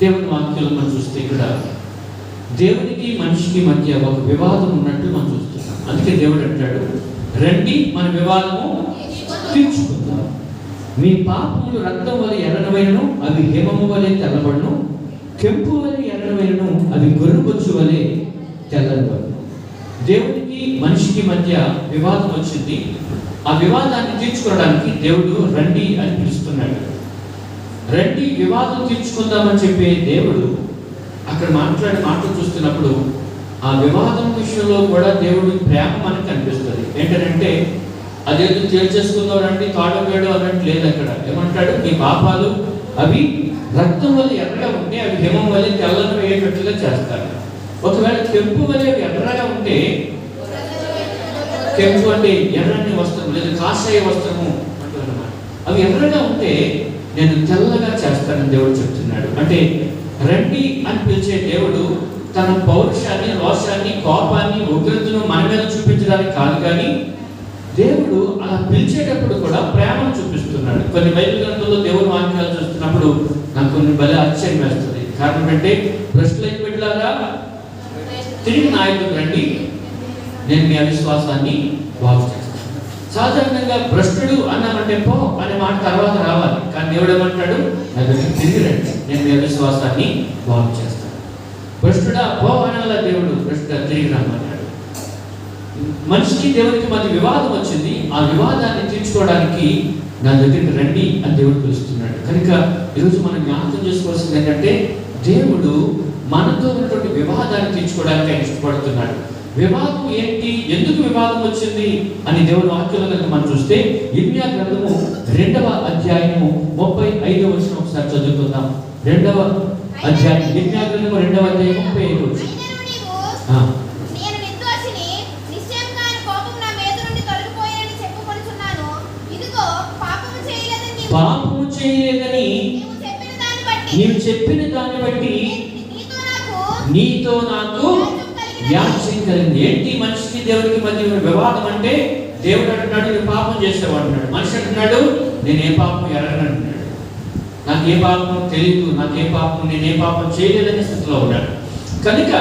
దేవుని వాక్యాలు మనం చూస్తే ఇక్కడ దేవునికి మనిషికి మధ్య ఒక వివాదం ఉన్నట్టు మనం చూస్తున్నాం. అందుకే దేవుడు అంటాడు రండి మన వివాదము తీర్చుకుందాం. మీ పాపములు రక్తం వలె ఎర్రనవైనను అవి హేమము వలె తెల్లబడును. కెంపు వలె ఎర్రనవైనను అవి గొర్రెబొచ్చు వలె తెల్లబడును. దేవునికి మనిషికి మధ్య వివాదం వచ్చింది. ఆ వివాదాన్ని తీర్చుకోవడానికి దేవుడు రండి అని పిలుస్తున్నాడు. రండి వివాదం తీర్చుకుందామని చెప్పే దేవుడు అక్కడ మాట్లాడి మాటలు చూస్తున్నప్పుడు ఆ వివాదం విషయంలో కూడా దేవుడి ప్రేమ మనకు కనిపిస్తుంది. ఏంటంటే అదేదో తేల్చేసుకుందాం రండి తాళం అన్నట్టు లేదు అక్కడ. ఏమంటాడు? మీ పాపాలు అవి రక్తం వల్ల ఎర్రగా ఉంటే అవి హిమం వల్ల తెల్లని వేయేటట్లుగా చేస్తారు. ఒకవేళ కెంపు వల్ల అవి ఎర్రగా ఉంటే కెంపు అంటే ఎర్రని వస్త్రం లేదా కాషాయ వస్త్రము అంటారు అవి ఎర్రగా ఉంటే నేను తెల్లగా చేస్తానని దేవుడు చెప్తున్నాడు. అంటే రండి అని పిలిచే దేవుడు తన పౌరుషాన్ని రోషాన్ని కోపాన్ని ఉగ్రతను మన మీద చూపించడానికి కాదు కానీ దేవుడు అలా పిలిచేటప్పుడు కూడా ప్రేమను చూపిస్తున్నాడు. కొన్ని బైబిల్ గ్రంథంలో దేవుడు వాక్యాలు చూస్తున్నప్పుడు నాకు కొన్ని బలి ఆశ్చర్యం వేస్తుంది. కారణం అంటే ప్రశ్నలు పెట్టలాగా తిరిగి నాయకుడు రండి. నేను మీ అవిశ్వాసాన్ని బాగు చేస్తాను. సాధారణంగా భ్రష్టుడు అన్నామంటే పో అనే మాట తర్వాత రావాలి. కానీ దేవుడు ఏమంటాడు? నా దగ్గర తిరిగి రండి నేను మీ విశ్వాసాన్ని బాగు చేస్తాను. భ్రష్టుడా పో అనాల దేవుడు భ్రష్టుడా తిరిగి రమ్మన్నాడు. మనిషికి దేవునికి మధ్య వివాదం వచ్చింది. ఆ వివాదాన్ని తీర్చుకోవడానికి నా దగ్గరికి రండి అని దేవుడు పిలుస్తున్నాడు. కనుక ఈరోజు మనం జ్ఞాపకం చేసుకోవాల్సింది ఏంటంటే దేవుడు మనతో ఉన్నటువంటి వివాదాన్ని తీర్చుకోవడానికి ఆయన ఇష్టపడుతున్నాడు. వివాదం ఏంటి? ఎందుకు వివాదం వచ్చింది? అని దేవుని వాక్యంలో కనుక మనం చూస్తే ఇర్మియా గ్రంథము రెండవ అధ్యాయము ముప్పై ఐదవ వచ్చిన ఒకసారి చదువుకుందాం. రెండవ అధ్యాయం. ఇర్మియా గ్రంథము రెండవ అధ్యాయం ముప్పై ఐదు వచ్చిన పాపము చేయలేదని నీవు- చెప్పిన దాన్ని బట్టి. నీతో నాకు వ్యాఖ్యం కలిగింది ఏంటి మనిషికి దేవునికి మధ్య వివాదం అంటే దేవుడు అంటున్నాడు నేను పాపం చేసేవాడు అంటున్నాడు. మనిషి అంటున్నాడు నేను ఏ పాపం ఎరగను అంటున్నాడు. నాకు ఏ పాపం తెలియదు నాకు ఏ పాపం నేను ఏ పాపం చేయలేదనే స్థితిలో ఉన్నాడు. కనుక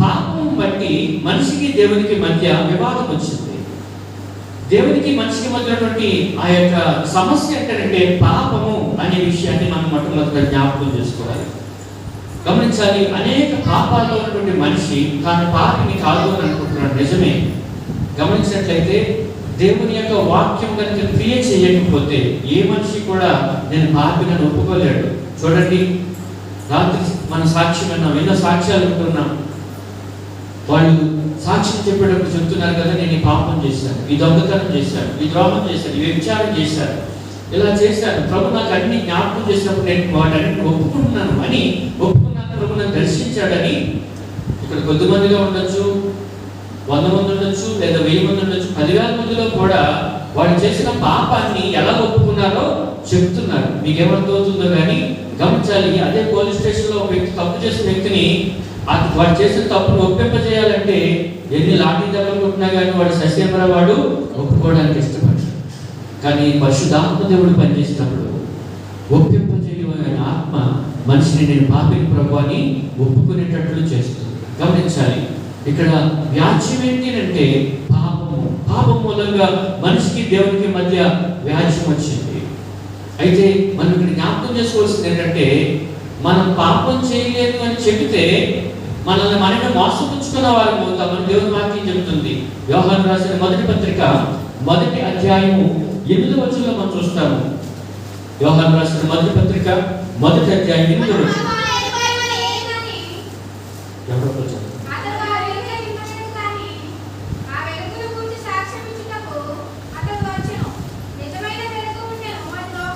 పాపం బట్టి మనిషికి దేవునికి మధ్య వివాదం వచ్చింది. దేవునికి మనిషికి మధ్య ఉన్నటువంటి ఆ యొక్క సమస్య ఏంటంటే పాపము అనే విషయాన్ని మనం మొట్టమొదటి జ్ఞాపకం చేసుకోవాలి. గమనించాలి అనేక పాపాల్లో ఉన్నటువంటి మనిషి తాను పాపిని కాదు అని అనుకుంటున్నాడు. నిజమే. గమనించినట్లయితే దేవుని యొక్క వాక్యం కనుక క్రియ చేయకపోతే ఏ మనిషి కూడా నేను పాపినని ఒప్పుకోలేడు. చూడండి రాత్రి మన సాక్ష్యం విన్నాం ఎన్నో సాక్ష్యాలు వింటున్నాం వాళ్ళు సాక్ష్యం చెప్పేటప్పుడు చెప్తున్నారు కదా నేను ఈ పాపం చేశాను ఈ దొంగతనం చేశాను ఈ ద్రోహం చేశాను ఈ విచారం చేశాను. ఇలా చేశాను. ప్రభు నాకు అన్ని జ్ఞాపకం చేసినప్పుడు నేను వాటన్నిటిని ఒప్పుకుంటున్నాను. అని ఒప్పు ప్రభు దర్శించాడని ఇక్కడ కొద్ది మందిగా ఉండొచ్చు వంద మంది ఉండొచ్చు లేదా వెయ్యి మంది ఉండొచ్చు పదివేల మందిలో కూడా వాళ్ళు చేసిన పాపాన్ని ఎలా ఒప్పుకున్నారో చెప్తున్నారు. మీకు ఏమర్థమవుతుందో కానీ గమనించాలి. అదే పోలీస్ స్టేషన్లో ఒక వ్యక్తి తప్పు చేసిన వ్యక్తిని వాడు చేసిన తప్పును ఒప్పింపజేయాలంటే ఎన్ని లాఠీ దెబ్బలు కొట్టినా కానీ వాడు సస్యమర వాడు ఒప్పుకోవడానికి ఇష్టపడతాడు కానీ పరిశుద్ధాత్మ దేవుడు పనిచేసినప్పుడు ఒప్పింపు మనిషిని నేను పాపిని ప్రభు అని ఒప్పుకునేటట్లు చేస్తుంది గమనించాలి ఇక్కడ వ్యాజ్యం ఏంటంటే అంటే పాపము. పాపం మూలంగా మనిషికి దేవునికి మధ్య వ్యాజ్యం వచ్చింది. అయితే మనం ఇక్కడ జ్ఞాపకం చేసుకోవాల్సింది ఏంటంటే మనం పాపం చేయలేదు అని చెబితే మనల్ని మనమే మోసపుచ్చుకున్న వారు అవుతామని దేవుని వాక్యం చెబుతుంది. వ్యవహారం రాసిన మొదటి పత్రిక మొదటి అధ్యాయము ఎనిమిది వచ్చిందో మనం చూస్తాము. వ్యవహారం రాసిన మొదటి పత్రిక మొదటి అధ్యాయం ఎనిమిది వచ్చెను.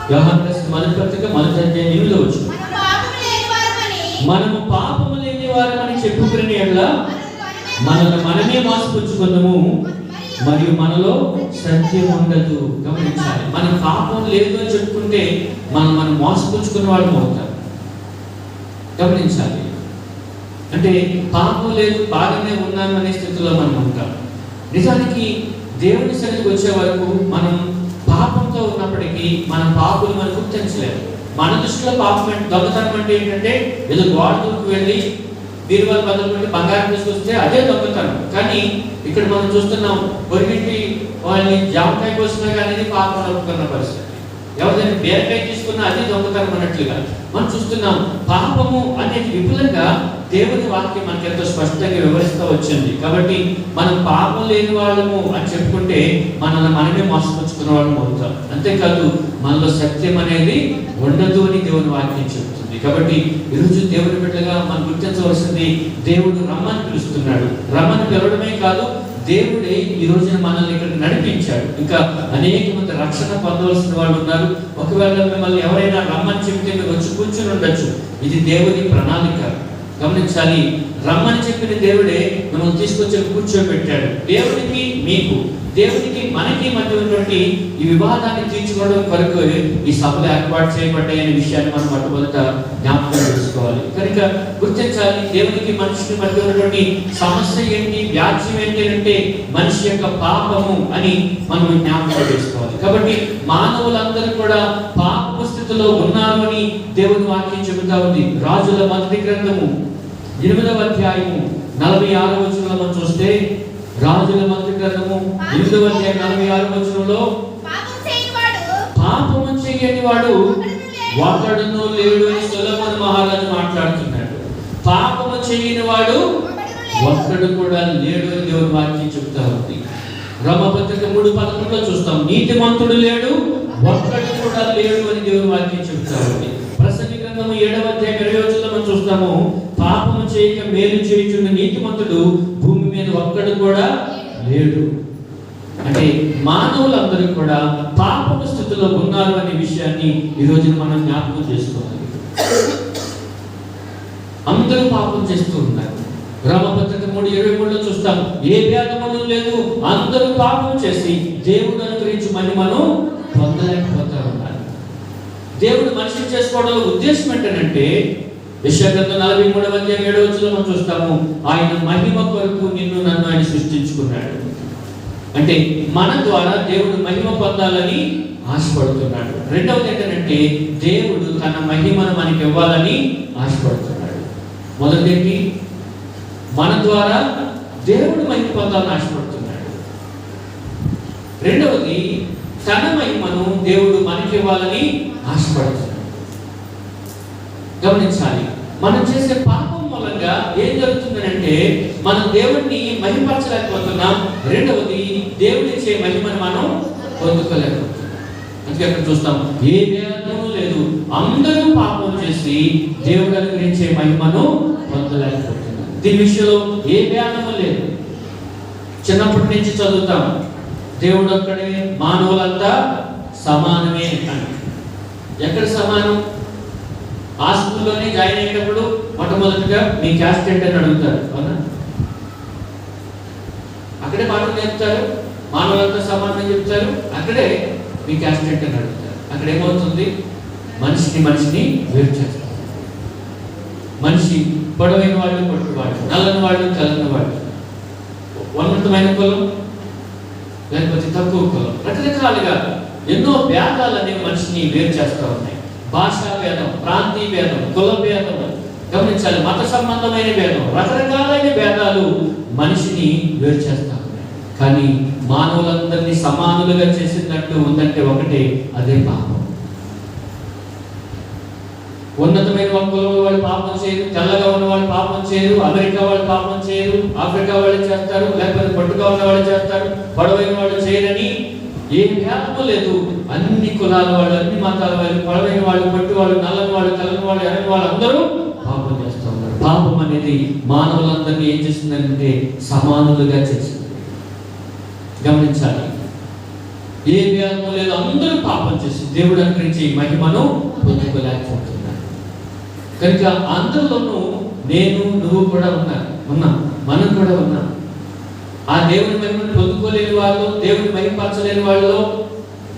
వ్యవహారం రాసిన మొదటి పత్రిక మొదటి అధ్యాయం ఎనిమిది వచ్చు మనం పాపము లేనివారమని, మనము పాపము లేని వారమని చెప్పుకునే ఎడల మనల్ని మనల్ని మనమే మోసపుచ్చుకుందాము మరియు మనలో సత్యం ఉండదు. గమనించాలి. మన పాపం లేదు అని చెప్పుకుంటే మనం మనం మోసపుచ్చుకున్న వాళ్ళం అవుతాం. గమనించాలి. అంటే పాపం లేదు బాగానే ఉన్నాను అనే స్థితిలో మనం ఉంటాం. నిజానికి దేవుని సన్నిధికి వచ్చే వరకు మనం పాపంతో ఉన్నప్పటికీ మన పాపులు మనం గుర్తించలేము మన దృష్టిలో పాపం అంటే దొంగతనం అంటే ఏంటంటే ఏదో గోడ దూకు వెళ్ళి బీరువాలు బదులు పెట్టి బంగారం తీసుకొస్తే అదే దొంగతనం. కానీ ఇక్కడ మనం చూస్తున్నాం పొరిగింటి వాళ్ళని జామకాయ కోసినా కానీ అది పాపం పరిస్థితి. ఎవరైనా బీరకాయ తీసుకున్నా అది దొంగతనం అన్నట్లుగా మనం చూస్తున్నాం పాపము అనేది విపులంగా దేవుని వాక్యం మనకి ఎంతో స్పష్టంగా వివరిస్తూ వచ్చింది. కాబట్టి మనం పాపం లేని వాళ్ళము అని చెప్పుకుంటే మనల్ని మనమే మోసపుచ్చుకున్న వాళ్ళము అవుతాం. అంతేకాదు మనలో సత్యం అనేది ఉండదు అని దేవుని వాక్యం చెప్తుంది కాబట్టి ఈరోజు దేవుని బిడ్డగా మనం గుర్తించవలసింది దేవుడు రమ్మని పిలుస్తున్నాడు. రమ్మని పిలవడమే కాదు దేవుడే ఈ రోజున మనల్ని ఇక్కడ నడిపించాడు. ఇంకా అనేక మంది రక్షణ పొందవలసిన వాళ్ళు ఉన్నారు. ఒకవేళ మిమ్మల్ని ఎవరైనా రమ్మని చెప్తే మీరు వచ్చి కూర్చుని ఉండొచ్చు. ఇది దేవుని ప్రణాళిక. గమనించాలి రమ్మని చెప్పిన దేవుడే మిమ్మల్ని తీసుకొచ్చి కూర్చోబెట్టాడు. దేవుడికి మీకు దేవునికి మనకి మధ్య ఉన్నటువంటి ఈ వివాదాన్ని తీర్చుకోవడం కొరకు ఈ సభలు ఏర్పాటు చేయబడ్డాయి అనే విషయాన్ని మనం మొట్టమొదట జ్ఞాపకం చేసుకోవాలి. కనుక గుర్తించాలి దేవునికి మనిషికి మధ్య ఉన్నటువంటి సమస్య ఏంటి వ్యాజ్యం ఏంటి అంటే మనిషి యొక్క పాపము అని మనం జ్ఞాపకం చేసుకోవాలి. కాబట్టి మానవులందరూ కూడా పాప స్థితిలో ఉన్నారు అని దేవుని వాక్యం చెబుతా ఉంది. రాజుల మొదటి గ్రంథము ఎనిమిదవ అధ్యాయము నలభై ఆరు వచనంలో మనం చూస్తే రాజుల మొదటి గ్రంథము ఎనిమిదవ అధ్యాయం నలభై ఆరు వచనంలో పాపం పాపము చేయని వాడు ఒకడును లేడు అని సులభన్ మహారాజు మాట్లాడుతున్నాడు. పాపము చేయని వాడు ఒక్కడు కూడా లేడు అని దేవుని వాక్యం చెప్తా ఉంది. రమపత్రిక మూడు పదకొండులో చూస్తాం నీతిమంతుడు లేడు ఒక్కడు కూడా లేడు అని దేవుని వాక్యం చెప్తా ఉంది. ప్రసంగి గ్రంథము ఏడవ అధ్యాయం ఇరవై మనం చూస్తాము పాపము చేయక మేలు చేయుచున్న నీతిమంతుడు భూమి మీద ఒక్కడు కూడా లేడు అంటే మానవులందరూ కూడా పాపపు స్థితిలో ఉన్నారు అనే విషయాన్ని ఈ రోజున మనం జ్ఞాపకం చేసుకోవాలి. అందరూ పాపం చేస్తూ ఉన్నారు. రామపత్రిక మూడు ఇరవై మూడులో చూస్తాం ఏ భేదములు లేదు. అందరూ పాపం చేసి దేవుడు అనుగ్రహించి మహిమను పొందలేకపోతా ఉన్నారు. దేవుడు మనిషిని చేసుకోవడంలో ఉద్దేశం ఏంటంటే విశ్వగ్రంథ నలభై మూడవ అధ్యాయం ఏడవ వచనంలో మనం చూస్తాము. ఆయన మహిమ కొరకు నిన్ను నన్ను ఆయన సృష్టించుకున్నాడు. అంటే మన ద్వారా దేవుడు మహిమ పొందాలని ఆశపడుతున్నాడు. రెండవది ఏంటంటే దేవుడు తన మహిమను మనకి ఇవ్వాలని ఆశపడుతున్నాడు. మొదటిది మన ద్వారా దేవుడు మహిమ పొందాలని ఆశపడుతున్నాడు. రెండవది తన మహిమను దేవుడు మనకి ఇవ్వాలని ఆశపడుతున్నాడు. గమనించాలి. మనం చేసే పాపం మూలంగా ఏం జరుగుతుందంటే మనం దేవుడిని మహిమపరచలేకపోతున్నాం. రెండవది దేవుడి దేవుడిచ్చే మహిమను మనం పొందుకోలేకపోతున్నాం అందుకే అక్కడ చూస్తాం ఏ భేదము లేదు. అందరూ పాపం చేసి దేవుడు అనుగ్రహించే మహిమను పొందలేకపోతున్నారు దీని విషయంలో ఏ భేదము లేదు. చిన్నప్పటి నుంచి చదువుతాం దేవుడు అక్కడే మానవులంతా సమానమే అని ఎక్కడ సమానం? ఆ స్కూల్లోనే జాయిన్ అయినప్పుడు మొట్టమొదటిగా మీ క్యాస్ట్ ఏంటని అడుగుతారు అవునా? అక్కడే పాఠం నేర్పుతారు మానవులంతా సమానం చెప్తారు అక్కడే మీ క్యాస్ట్ ఏంటని అడుగుతారు. అక్కడ ఏమవుతుంది? మనిషిని మనిషిని వేరు చేస్తారు మనిషి పొడవైన వాళ్ళు పొట్టువాడు నల్లని వాళ్ళు తెల్లని వాళ్ళు. ఉన్నతమైన కులం లేకపోతే తక్కువ కులం రకరకాలుగా ఎన్నో భేదాలు అనేవి మనిషిని వేరు చేస్తూ ఉన్నాయి. భాషా భేదం ప్రాంతీయ భేదం కుల భేదం గమనించాలి. మత సంబంధమైన భేదం రకరకాలైన భేదాలు మనిషిని వేరు చేస్తా కానీ మానవులందరినీ సమానులుగా చేసినట్టు ఉందంటే ఒకటే అదే పాపం. ఉన్నతమైన కులంలో వాళ్ళు పాపం చేయరు తెల్లగా ఉన్న వాళ్ళు పాపం చేయరు అమెరికా వాళ్ళు పాపం చేయరు ఆఫ్రికా వాళ్ళు చేస్తారు లేకపోతే పట్టుగా ఉన్న వాళ్ళు చేస్తారు పొడవైన వాళ్ళు చేయరని ఏ భేదము లేదు. అన్ని కులాల వాళ్ళు అన్ని మతాల వాళ్ళు పొడవైన వాళ్ళు పట్టు వాళ్ళు నల్లని వాళ్ళు తెల్లని వాళ్ళు ఎరని వాళ్ళు అందరూ పాపం చేస్తూ ఉన్నారు. పాపం అనేది మానవులందరినీ ఏం చేస్తుందంటే సమానులుగా చేసింది గమనించాలి. ఏ భేదము లేదు. అందరూ పాపం చేసి దేవుడు అనుకరించి మహిమను పొందుకోలేకపోతున్నారు. కనుక అందరిలోనూ నేను నువ్వు కూడా ఉన్నా ఉన్నా మనం కూడా ఉన్నాం ఆ దేవుని మహిమను పొందుకోలేని వాళ్ళు దేవుని మైపరచలేని వాళ్ళలో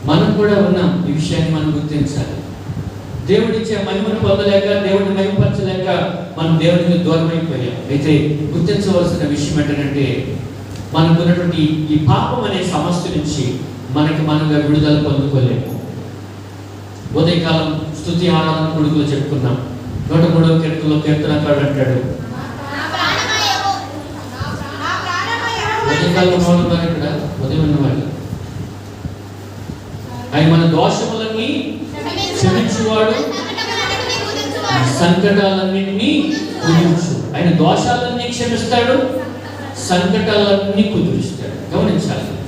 మనం కూడా ఉన్నాం. ఈ విషయాన్ని మనం గుర్తించాలి. దేవుడిచ్చే మహిమను పొందలేక దేవుడిని మహిమపరచలేక మనం దేవుడికి దూరం అయిపోయాం అయితే గుర్తించవలసిన విషయం ఏంటంటే మనకున్నటువంటి ఈ పాపం అనే సమస్య నుంచి మనకి మనగా విడుదల పొందుకోలేము ఉదయకాలం స్థుతి ఆరాధన కొడుకులు చెప్పుకున్నాం. నూట మూడవ కీర్తనలో కీర్తనకాడు అంటాడు నా ప్రాణమయము నా ప్రాణమయము ఉదయకాలంలో ఇక్కడ. ఉదయం ఉన్నవాళ్ళు ఆయన మన దోషములన్నీ క్షమించువాడు. సంకటాలన్నింటినీ కుదుర్చు. ఆయన దోషాలన్నీ క్షమిస్తాడు సంకటాలన్నీ కుదురుస్తాడు. గమనించాలి.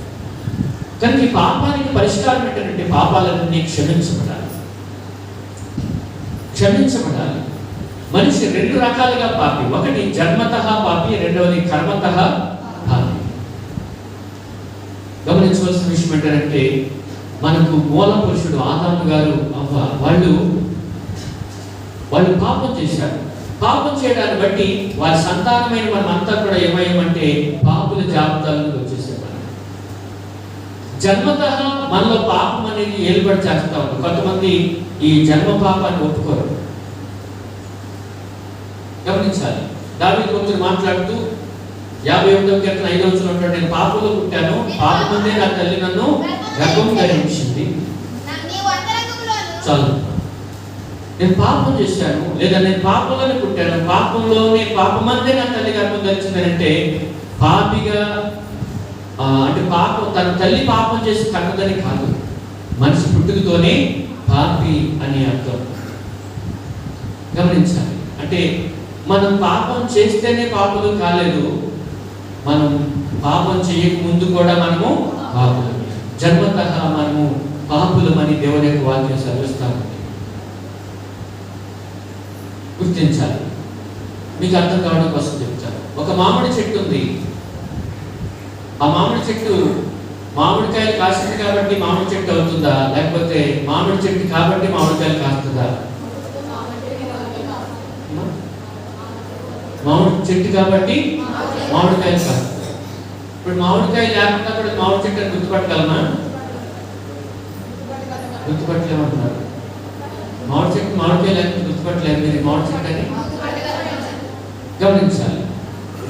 కానీ పాపానికి పరిష్కారం ఏంటంటే పాపాలన్నీ క్షమించబడాలి. క్షమించబడాలి. మనిషి రెండు రకాలుగా పాపి. ఒకటి జన్మత పాపి రెండవది కర్మత గమనించవలసిన విషయం ఏంటంటే మనకు మూల పురుషుడు ఆదాము గారు అవ్వ వాళ్ళు వాళ్ళు పాపం చేశారు. పాపం చేయడాన్ని బట్టి వారి సంతానమైన మనం అంతా కూడా ఏమయ్యమంటే పాపుల జాబితాలకు వచ్చేసేవారు జన్మత మనలో పాపం అనేది ఏలుబడి చేస్తా ఉంది. కొంతమంది ఈ జన్మ పాపాన్ని ఒప్పుకోరు. గమనించాలి. దాని భక్తుడు మాట్లాడుతూ యాభై ఒకటో కీర్తన ఐదవ వచ్చిన నేను పాపంలో పుట్టాను పాపమందే నా తల్లి నన్ను గర్భం ధరించింది. చాలు. నేను పాపం చేశాను లేదా నేను పాపంలోనే పుట్టాను పాపంలోనే పాపమందే నా తల్లి గర్భం ధరించింది అంటే పాపిగా అంటే పాపం తన తల్లి పాపం చేసి తగ్గదని కాదు. మనిషి పుట్టుకతోనే పాపి అని అర్థం. గమనించాలి. అంటే మనం పాపం చేస్తేనే పాపలు కాలేదు మనం పాపం చేయక ముందు కూడా మనము పాపులు. జన్మత మనము పాపులమని దేవుని యొక్క వాక్యం చదివిస్తాము. గుర్తించాలి. మీకు అర్థం కావడం కోసం చెప్తాను. ఒక మామిడి చెట్టు ఉంది. ఆ మామిడి చెట్టు మామిడికాయలు కాసింది కాబట్టి మామిడి చెట్టు అవుతుందా? లేకపోతే మామిడి చెట్టు కాబట్టి మామిడికాయలు కాస్తుందా? మామిడి చెట్టు కాబట్టి మామిడికాయలు కాదు. ఇప్పుడు మామిడికాయ లేకుండా కూడా మామిడి చెట్టు అని గుర్తుపట్టగలమా? గుర్తుపట్టలేమంటున్నారు. మామిడి చెట్టు మామిడికాయ లేకపోతే గుర్తుపట్టలేదు మీరు మామిడి చెట్టు అని? గమనించాలి.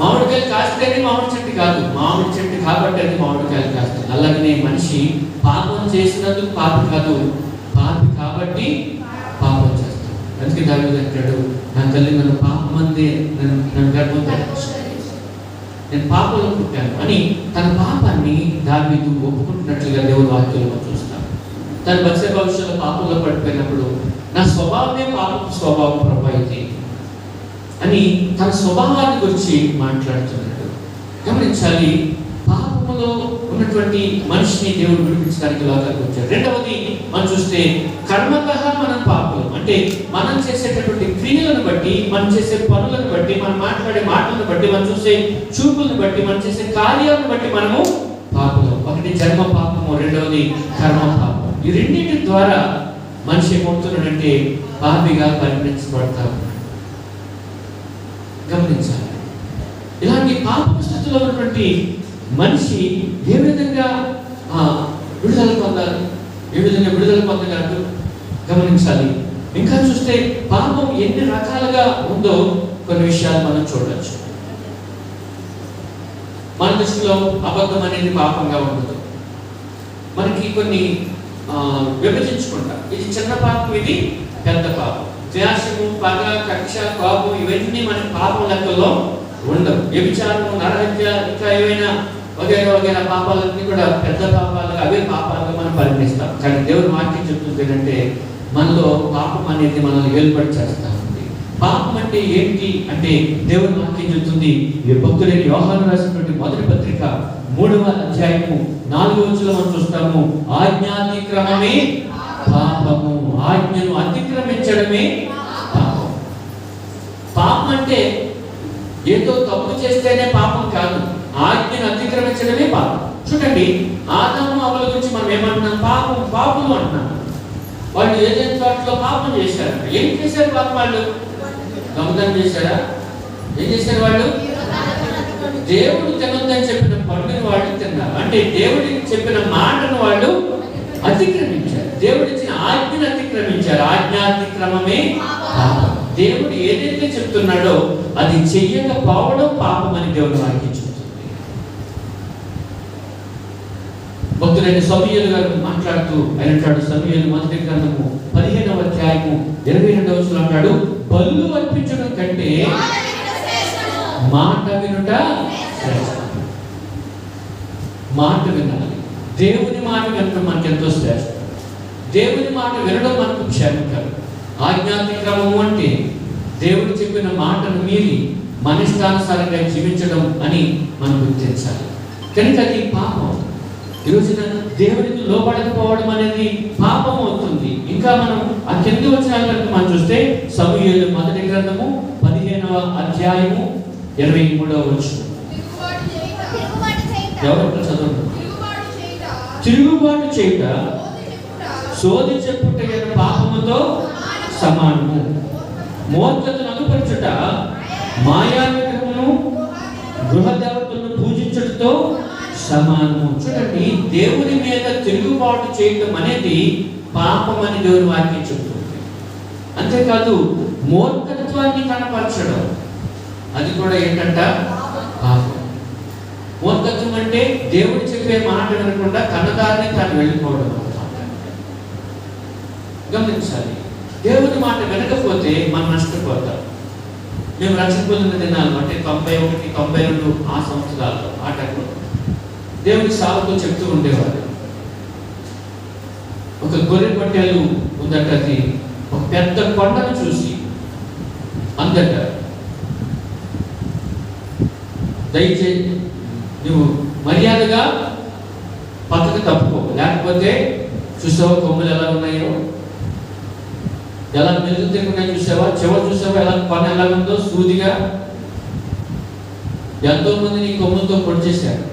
మామిడికాయలు కాస్తేనే మామిడి చెట్టు కాదు. మామిడి చెట్టు కాబట్టి అది మామిడికాయలు కాస్తుంది. అలాగనే మనిషి పాపం చేసినందుకు పాపం కాదు. పాపి కాబట్టి పాపం అందుకే దాని అంటాడు నా తల్లి నన్ను పాపమంది నన్ను నన్ను గర్భం నేను పాపంలో పుట్టాను అని తన పాపాన్ని దావీదు ఒప్పుకుంటున్నట్లుగా దేవుడు వాక్యంలో చూస్తాను తన బస్సే భవిష్యత్తులో పాపంలో పడిపోయినప్పుడు నా స్వభావమే పాప స్వభావం ప్రభావితి అని తన స్వభావాన్ని గురించి మాట్లాడుతున్నాడు. గమనించాలి పాపములో ఉన్నటువంటి మనిషిని దేవుడు విడిపించడానికి లోకానికి వచ్చాడు. రెండవది మనం చూస్తే కర్మత మనం పాపం అంటే మనం చేసేటటువంటి క్రియలను బట్టి మనం చేసే పనులను బట్టి మనం మాట్లాడే మాటలను బట్టి మనం చూసే చూపులను బట్టి మనం చేసే కార్యాలను బట్టి మనము పాపము. ఒకటి జన్మ పాపము రెండవది కర్మ పాపం ఈ రెండింటి ద్వారా మనిషి ఏమవుతున్నాడంటే పాపిగా పరిగణించబడతా గమనించాలి. ఇలాంటి పాప స్థితిలో ఉన్నటువంటి మనిషి ఏ విధంగా ఆ, విడుదల పొందాలి? ఏ విధంగా విడుదల పొందగలడు? గమనించాలి. ఇంకా చూస్తే పాపం ఎన్ని రకాలుగా ఉందో కొన్ని విషయాలు మనం చూడవచ్చు మన దృష్టిలో అబద్ధం అనేది పాపంగా ఉండదు. మనకి కొన్ని ఆ, విభజించుకుంటాం. ఇది చిన్న పాపం ఇది పెద్ద పాపం. ద్వేషము పగ కక్ష కోపం ఇవన్నీ మన పాపం లెక్కలో ఉండవు. వ్యభిచారము నరహత్య ఇంకా ఏవైనా వగైరా వగైరా పాపాలన్నీ కూడా పెద్ద పాపాలుగా అవే పాపాలుగా మనం పరిగణిస్తాం. కానీ దేవుని వాక్యం చెప్తుంది ఏంటంటే మనలో పాపం అనేది మనల్ని ఏర్పాటు చేస్తా ఉంది పాపం అంటే ఏంటి అంటే దేవుని వాక్యం చెబుతుంది భక్తుడైన వ్యవహారం రాసినటువంటి మొదటి పత్రిక మూడవ అధ్యాయము నాలుగవ రోజుల్లో మనం చూస్తాము ఆజ్ఞాతిక్రమమే పాపము ఆజ్ఞను అతిక్రమించడమే పాపం పాపం అంటే ఏదో తప్పు చేస్తేనే పాపం కాదు ఆజ్ఞను అతిక్రమించడమే పాపం. చూడండి ఆదాము అవల గురించి మనం ఏమంటున్నాం? పాపం పాపము అంటున్నాం. వాళ్ళు ఏదైనా చోట్ల పాపం చేశారు ఏం చేశారు పాపం వాళ్ళు? దొంగతనం చేశారా? ఏం చేశారు వాళ్ళు? దేవుడు తినొద్దని చెప్పిన పండుగను వాళ్ళు తిన్నారు. అంటే దేవుడికి చెప్పిన మాటను వాళ్ళు అతిక్రమించారు. దేవుడు ఇచ్చిన ఆజ్ఞను అతిక్రమించారు. ఆజ్ఞాతిక్రమమే దేవుడు ఏదైతే చెప్తున్నాడో అది చెయ్యకపోవడం పాపం అని దేవుడు వాక్యం భక్తుడైన సమీయులు గారు మాట్లాడుతూ ఆయన అంటాడు సమీయులు మొదటి గ్రంథము పదిహేనవ అధ్యాయము ఇరవై రెండవ వచనం అంటాడు బలు అర్పించడం కంటే మాట వినుట మాట వినాలి. దేవుని మాట వినడం మనకి ఎంతో శ్రేష్టం. దేవుని మాట వినడం మనకు క్షేమకరం. ఆజ్ఞాతిక్రమము అంటే దేవుడు చెప్పిన మాటను మీరి మన ఇష్టానుసారంగా జీవించడం అని మనం గుర్తించాలి. కనుక అది పాపం. ఈరోజు దేవుడికి లోపడకపోవడం అనేది పాపం అవుతుంది ఇంకా మనం ఆ కింది వచ్చిన కనుక మనం చూస్తే సమూహేలు మొదటి గ్రంథము పదిహేనవ అధ్యాయము ఇరవై మూడవ వచ్చు తిరుగుబాటు చేయుట. తిరుగుబాటు చేయుట. ఎవరు తిరుగుబాటు చేయుట. సోది చెప్పుట. పాపముతో సమానము మూర్ఖతను అనుపరచుట మాయా విగ్రహమును గృహ దేవతలను పూజించడంతో సమానము చూడండి. దేవుని మీద తిరుగుబాటు చేయటం అనేది పాపం అని దేవుని వాక్యం చెబుతుంది. అంతేకాదు మూర్ఖత్వాన్ని కనపరచడం. అది కూడా ఏంటంట? పాపం. మూర్ఖత్వం అంటే దేవుడు చెప్పే మాట వినకుండా కన్నదారిని తాను వెళ్ళిపోవడం. గమనించాలి. దేవుని మాట వినకపోతే మనం నష్టపోతాం. మేము రక్షణ పొందిన దినాలు అంటే తొంభై ఒకటి తొంభై రెండు ఆ సంవత్సరాల్లో ఆ టైంలో. దేవుని సాగుతో చెప్తూ ఉండేవారు. ఒక గొర్రె పట్టేలు ఉందట అది. ఒక పెద్ద కొండను చూసి అందట దయచేసి నువ్వు మర్యాదగా పక్కకు తప్పుకో. లేకపోతే చూసావా కొమ్ములు ఎలా ఉన్నాయో? ఎలా మెరుగు తిరగకుండా చూసావా? చివరి చూసావా ఎలా పని ఎలా ఉందో? సూదిగా ఎంతో మంది నీ కొమ్ములతో పొడిచేశారు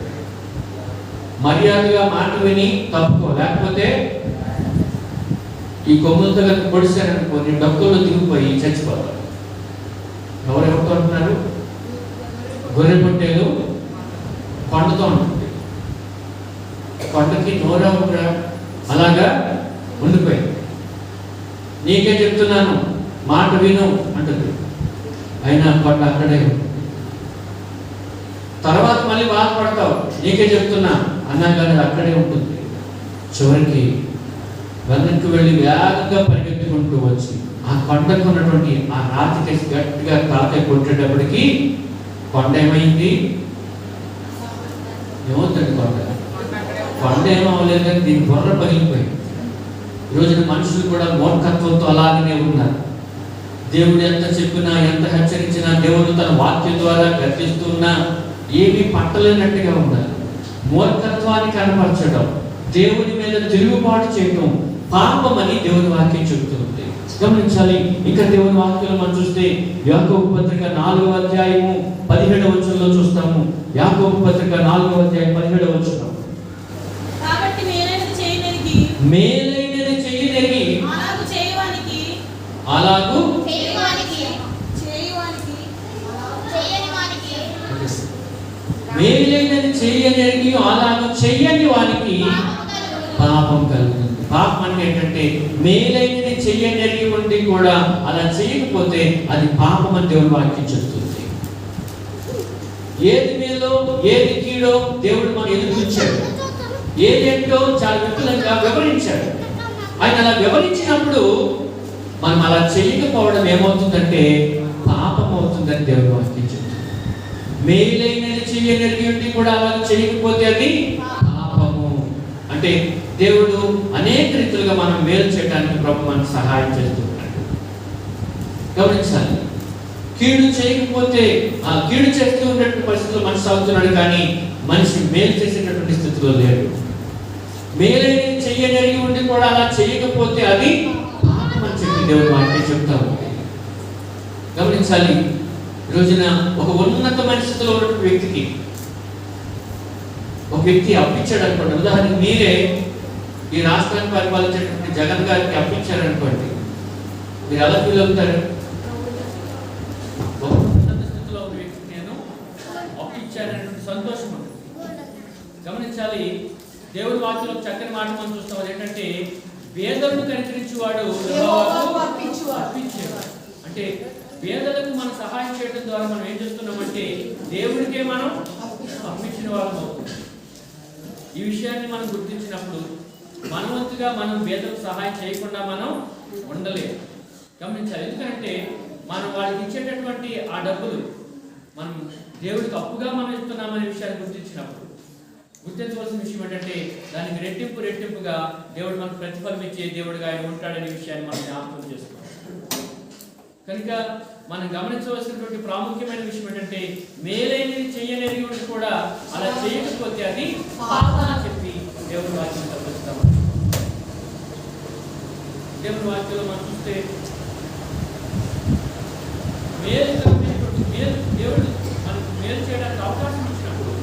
మర్యాదగా మాట విని తప్పుకో. లేకపోతే ఈ కొమ్ములతో కనుక పొడిచారనుకో నీ డబ్బుల్లో దిగిపోయి చచ్చిపోతావు. ఎవరెవరితో అంటున్నారు? గొర్రె పొట్టేలు కొండతో ఉంటుంది. కొండకి నోరా ఉండరా? అలాగా ఉండిపోయింది. నీకే చెప్తున్నాను మాట విను అంటుంది. అయినా కొండ అక్కడే తర్వాత మళ్ళీ బాధపడతావు. నీకే చెప్తున్నా అన్నా కానీ అక్కడే ఉంటుంది. చివరికి వెనక్కి వెళ్ళి వేగంగా పరిగెత్తుకుంటూ వచ్చి ఆ కొండకు ఉన్నటువంటి ఆ రాతికి గట్టిగా తాతయ్య కొట్టేటప్పటికి కొండ ఏమైంది? ఏమవుతుంది కొండ? కొండ ఏమవ్వలేదు కానీ దీని బుర్ర పగిలిపోయింది. ఈ రోజున మనుషులు కూడా మూర్ఖత్వంతో అలాగనే ఉన్నారు. దేవుడు ఎంత చెప్పినా ఎంత హెచ్చరించినా దేవుడు తన వాక్యం ద్వారా గర్తిస్తున్నా ఏమీ పట్టలేనట్టుగా ఉన్నారు. మూర్ఖత్వాన్ని కనపరచడం దేవుని మీద తిరుగుబాటు చేయటం పాపమని దేవుని వాక్యం చెబుతుంది. గమనించాలి ఇంకా దేవుని వాక్యంలో మనం చూస్తే యాకోబు పత్రిక నాలుగవ అధ్యాయము పదిహేడవ వచనంలో చూస్తాము. యాకోబు పత్రిక నాలుగవ అధ్యాయం పదిహేడవ వచనం. కాబట్టి మేలైనది చేయనెరిగి మేలైనది చెయ్యనెరిగి అలాగు చేయవానికి అలాగూ చేయవానికి. చేయువానికి చేయని వానికి. మేలైనది చెయ్యనెరిగి చెయ్యని వారికి పాపం కలుగుతుంది. పాపం అంటే ఏంటంటే మేలైనది చెయ్యలేని ఉండి కూడా అలా చేయకపోతే అది పాపం అని దేవుని వాక్యం చెప్తుంది. ఏది మేలో ఏది కీడో దేవుడు మనం ఏది ఏదేంటో చాలా విపులంగా వివరించాడు. ఆయన అలా వివరించినప్పుడు మనం అలా చేయకపోవడం ఏమవుతుందంటే పాపం అవుతుందని దేవుడు వాక్యం చెప్తుంది. మేలైనది చెయ్యనెరిగి ఉండి కూడా అలా చేయకపోతే అది పాపము. అంటే దేవుడు అనేక రీతులుగా మనం మేలు చేయడానికి ప్రభు మనకు సహాయం చేస్తున్నాడు గమనించాలి. కీడు చేయకపోతే ఆ కీడు చేస్తూ ఉన్నటువంటి పరిస్థితుల్లో మనిషి అవుతున్నాడు కానీ మనిషి మేలు చేసేటటువంటి స్థితిలో లేడు. మేలైన చెయ్యనరిగి ఉండి కూడా అలా చేయకపోతే అది పాపం అని చెప్పి దేవుడు వాక్యం చెప్తా గమనించాలి. రోజున ఒక ఉన్నతమైన స్థితిలో ఉన్నటువంటి వ్యక్తికి ఒక వ్యక్తి అప్పించాడు అనుకోండి. ఉదాహరణకి మీరే ఈ రాష్ట్రాన్ని పరిపాలించేటువంటి జగన్ గారికి అప్పించారనుకోండి మీరు ఎలా ఫీల్ అవుతారు? ఉన్నత స్థితిలో ఉన్న నేను అప్పించానటువంటి సంతోషం ఉంటుంది. గమనించాలి దేవుడి వాక్యంలో చక్కని మాట మనం చూస్తాం. ఏంటంటే వేదలను కనికరించేవాడు. అప్పించేవాడు. అంటే పేదలకు మనం సహాయం చేయడం ద్వారా మనం ఏం చేస్తున్నామంటే దేవుడికే మనం అప్పించిన వాళ్ళం. అవుతున్నాం ఈ విషయాన్ని మనం గుర్తించినప్పుడు మనవంతుగా మనం పేదలకు సహాయం చేయకుండా మనం ఉండలేము గమనించాలి. ఎందుకంటే మనం వాళ్ళకి ఇచ్చేటటువంటి ఆ డబ్బులు మనం దేవుడికి అప్పుగా మనం ఇస్తున్నామనే విషయాన్ని గుర్తించినప్పుడు గుర్తించవలసిన విషయం ఏంటంటే దానికి రెట్టింపు రెట్టింపుగా దేవుడు మనకు ప్రతిఫలం ఇచ్చే దేవుడిగా ఆయన ఉంటాడనే విషయాన్ని మనం జ్ఞాపకం కనుక మనం గమనించవలసినటువంటి ప్రాముఖ్యమైన విషయం ఏంటంటే మేలైనది చేయలేని ఉండి కూడా అలా చేయకపోతే అది పాపన చెప్పి దేవుని వాక్యం తప్పిస్తాం దేవుని వాక్యంలో మనం చూస్తే మేలు కలిగినటువంటి మేలు దేవుడు మనకు మేలు చేయడానికి అవకాశం ఇచ్చినప్పుడు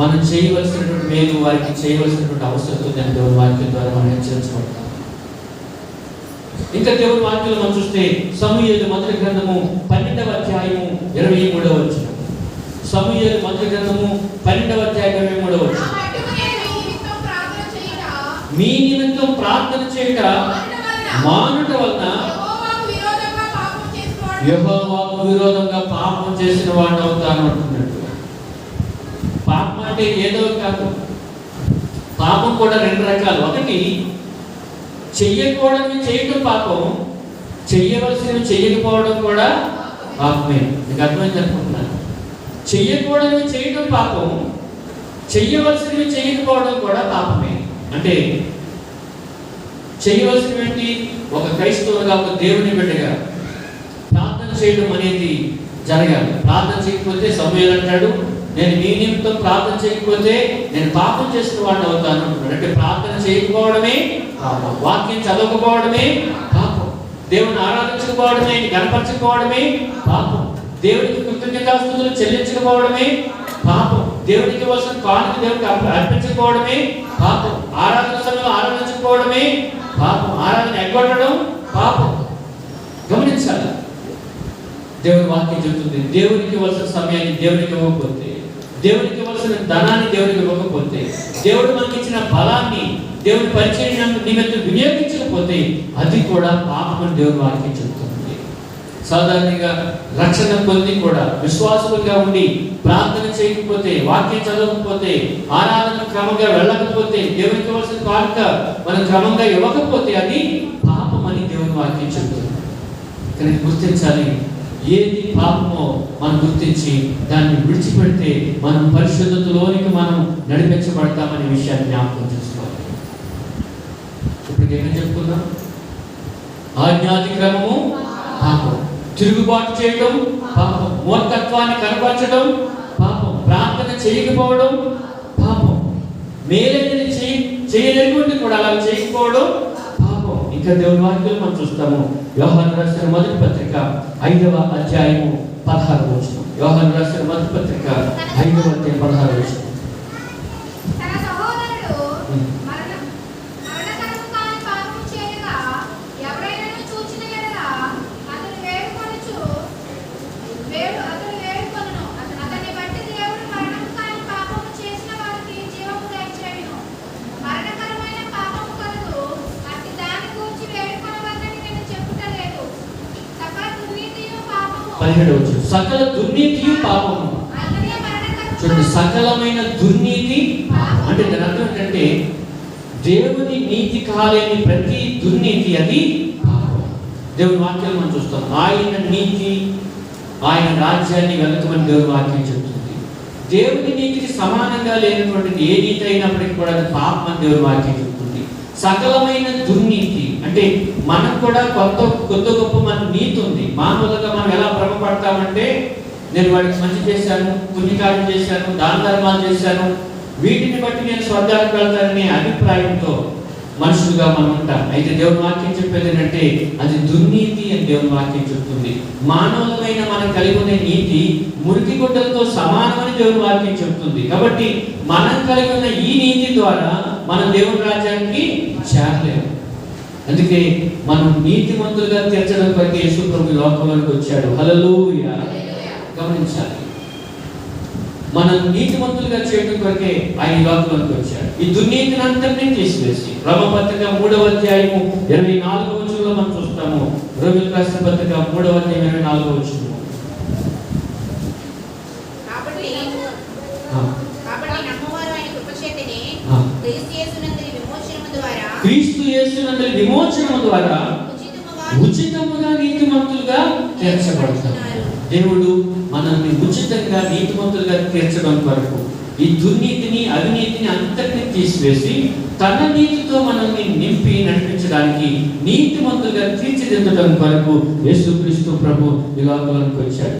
మనం చేయవలసినటువంటి మేలు వారికి చేయవలసినటువంటి అవసరం ఉందని దేవుడి వాక్యం ద్వారా మనం హెచ్చరించబడతాం. ఇంకా దేవుడి వాక్యం మనం చూస్తే సమూహేలు మొదటి గ్రంథము పన్నెండవ అధ్యాయము ఇరవై మూడవ వచ్చిన సమూహేలు మొదటి గ్రంథము పన్నెండవ అధ్యాయం ఇరవై మూడవ వచ్చిన మీ నిమిత్తం ప్రార్థన చేయక మానుట వలన యహోవాకు విరోధంగా పాపం చేసిన వాడు అవుతాను అంటున్నాడు. పాపం అంటే ఏదో కాదు. పాపం కూడా రెండు రకాలు. ఒకటి చెయ్యకూడనివి చేయటం పాపం. చెయ్యవలసినవి చెయ్యకపోవడం కూడా పాపమే. మీకు అర్థమైంది అనుకుంటున్నాను. చెయ్యకూడనివి చేయటం పాపం. చెయ్యవలసినవి చేయకపోవడం కూడా పాపమే. అంటే చేయవలసినవి ఒక క్రైస్తవుగా ఒక దేవుని బిడ్డగా ప్రార్థన చేయడం అనేది జరగాలి. ప్రార్థన చేయకపోతే సమయాలు అంటాడు నేను మీ నిమిత్తం ప్రార్థన చేయకపోతే నేను పాపం చేసిన వాడిని అవుతాను అంటే ప్రార్థన చేయకపోవడమే పాపం. వాక్యం చదవకపోవడమే పాపం. దేవుని ఆరాధించకపోవడమే కనపరచకపోవడమే పాపం. దేవునికి కృతజ్ఞతాస్తుతులు చెల్లించకపోవడమే పాపం. దేవునికి వలసిన కానుక దేవునికి అర్పించకపోవడమే పాపం. ఆరాధన సమయంలో ఆరాధించకపోవడమే పాపం. ఆరాధన ఎగ్గొట్టడం పాపం. గమనించాలి. దేవుని వాక్యం చెబుతుంది దేవునికి ఇవ్వాల్సిన సమయాన్ని దేవునికి ఇవ్వకపోతే దేవునికి ఇవ్వాల్సిన ధనాన్ని దేవునికి ఇవ్వకపోతే దేవుడు మనకి ఇచ్చిన బలాన్ని దేవుని పరిచయం నిమిత్తం వినియోగించకపోతే అది కూడా పాపం అని దేవుని వాక్యం చెబుతుంది సాధారణంగా రక్షణ పొంది కూడా విశ్వాసులుగా ఉండి ప్రార్థన చేయకపోతే వాక్యం చదవకపోతే ఆరాధన క్రమంగా వెళ్ళకపోతే దేవునికి ఇవ్వాల్సిన కానుక మనం క్రమంగా ఇవ్వకపోతే అది పాపం అని దేవుని వాక్యం చెబుతుంది కానీ గుర్తించాలి ఏది పాపమో మనం గుర్తించి దాన్ని విడిచిపెడితే మనం పరిశుద్ధతలోనికి మనం నడిపించబడతామనే విషయాన్ని జ్ఞాపకం చేసుకోవాలి. ఇప్పుడు ఏమని చెప్పుకుందాం? ఆజ్ఞాతి క్రమము పాపం. తిరుగుబాటు చేయడం పాపం. మూర్ఖత్వాన్ని కనపరచడం పాపం. ప్రార్థన చేయకపోవడం పాపం. మేలైనది చేయ చేయలేకుండా కూడా అలా చేయకపోవడం ఇంకా దేవుని వాక్యం మనం చూస్తాము. వ్యవహారం రాసిన మొదటి పత్రిక ఐదవ అధ్యాయము పదహారు వచ్చిన వ్యవహారం రాసిన మొదటి పత్రిక ఐదవ అధ్యాయం పదహారు వచ్చిన తన సహోదరుడు ఉం. మరణ మరణకరము కాని పాపము చేయగా ఎవరైనాను చూచిన ఎడల అతడు వేడుకొనుచు వేడు అతడు వేడుకొనును అతను అతన్ని బట్టి దేవుడు మరణము కాని పాపము చేసిన వారికి జీవము దయచేయును మరణకరమైన పాపము కలదు అట్టి దాని గూర్చి వేడుకొనవద్దని నేను చెప్పుటలేదు సకల దుర్నీతియు పాపము పదిహేడు వచ్చిన సకల దుర్నీతి పాపము. చూడండి సకలమైన దుర్నీతి అంటే దాని అర్థం ఏంటంటే దేవుని నీతి కాలేని ప్రతి దుర్నీతి అది దేవుని వాక్యాలు మనం చూస్తాం. ఆయన నీతి ఆయన రాజ్యాన్ని వెతకమని దేవుని వాక్యం చెప్తుంది. దేవుని నీతికి సమానంగా లేనటువంటి ఏ నీతి అయినప్పటికీ కూడా అది పాపం అని దేవుని వాక్యం చెప్తుంది. సకలమైన దుర్నీతి. అంటే మనకు కూడా కొత్త కొత్త గొప్ప మన నీతి ఉంది. మామూలుగా మనం ఎలా భ్రమపడతామంటే నేను వాడికి మంచి చేశాను పుణ్యకార్యం చేశాను దాన ధర్మాలు చేశాను వీటిని బట్టి నేను స్వర్గానికి వెళ్తాననే అభిప్రాయంతో మనుషులుగా మనం ఉంటాం. అయితే దేవుని వాక్యం చెప్పేది ఏంటంటే అది దుర్నీతి అని దేవుని వాక్యం చెప్తుంది. మానవులమైన మనం కలిగి ఉన్న నీతి మురికి గుడ్డలతో సమానమని దేవుని వాక్యం చెప్తుంది. కాబట్టి మనం కలిగి ఉన్న ఈ నీతి ద్వారా మనం దేవుని రాజ్యానికి చేరలేము. అందుకే మనం నీతిమంతులుగా తీర్చడం కొరకు యేసు ప్రభు లోకంలోకి వచ్చాడు. హల్లెలూయా. గమనించాలి. మనం నీతిమంతులుగా చేయడం కొరకే ఆయన లోకంలోకి వచ్చాడు. ఈ దుర్నీతిని అంతటినీ తీసివేసి రమ పత్రిక మూడవ అధ్యాయము ఇరవై నాలుగవ వచనంలో మనం చూస్తాము. రోమిల రాష్ట్ర పత్రిక మూడవ అధ్యాయం ఇరవై నాలుగవ వచనము. క్రీస్తు యేసునందరి విమోచనము ద్వారా ఉచితముగా నీతిమంతులుగా తీర్చబడతారు. దేవుడు మనల్ని ఉచితంగా నీతిమంతులుగా తీర్చడం కొరకు ఈ దుర్నీతిని అవినీతిని అంతటిని తీసివేసి తన నీతితో మనల్ని నింపి నడిపించడానికి నీతిమంతులుగా తీర్చిదిద్దడం కొరకు యేసుక్రీస్తు ప్రభు ఈ లోకంలోకి వచ్చాడు.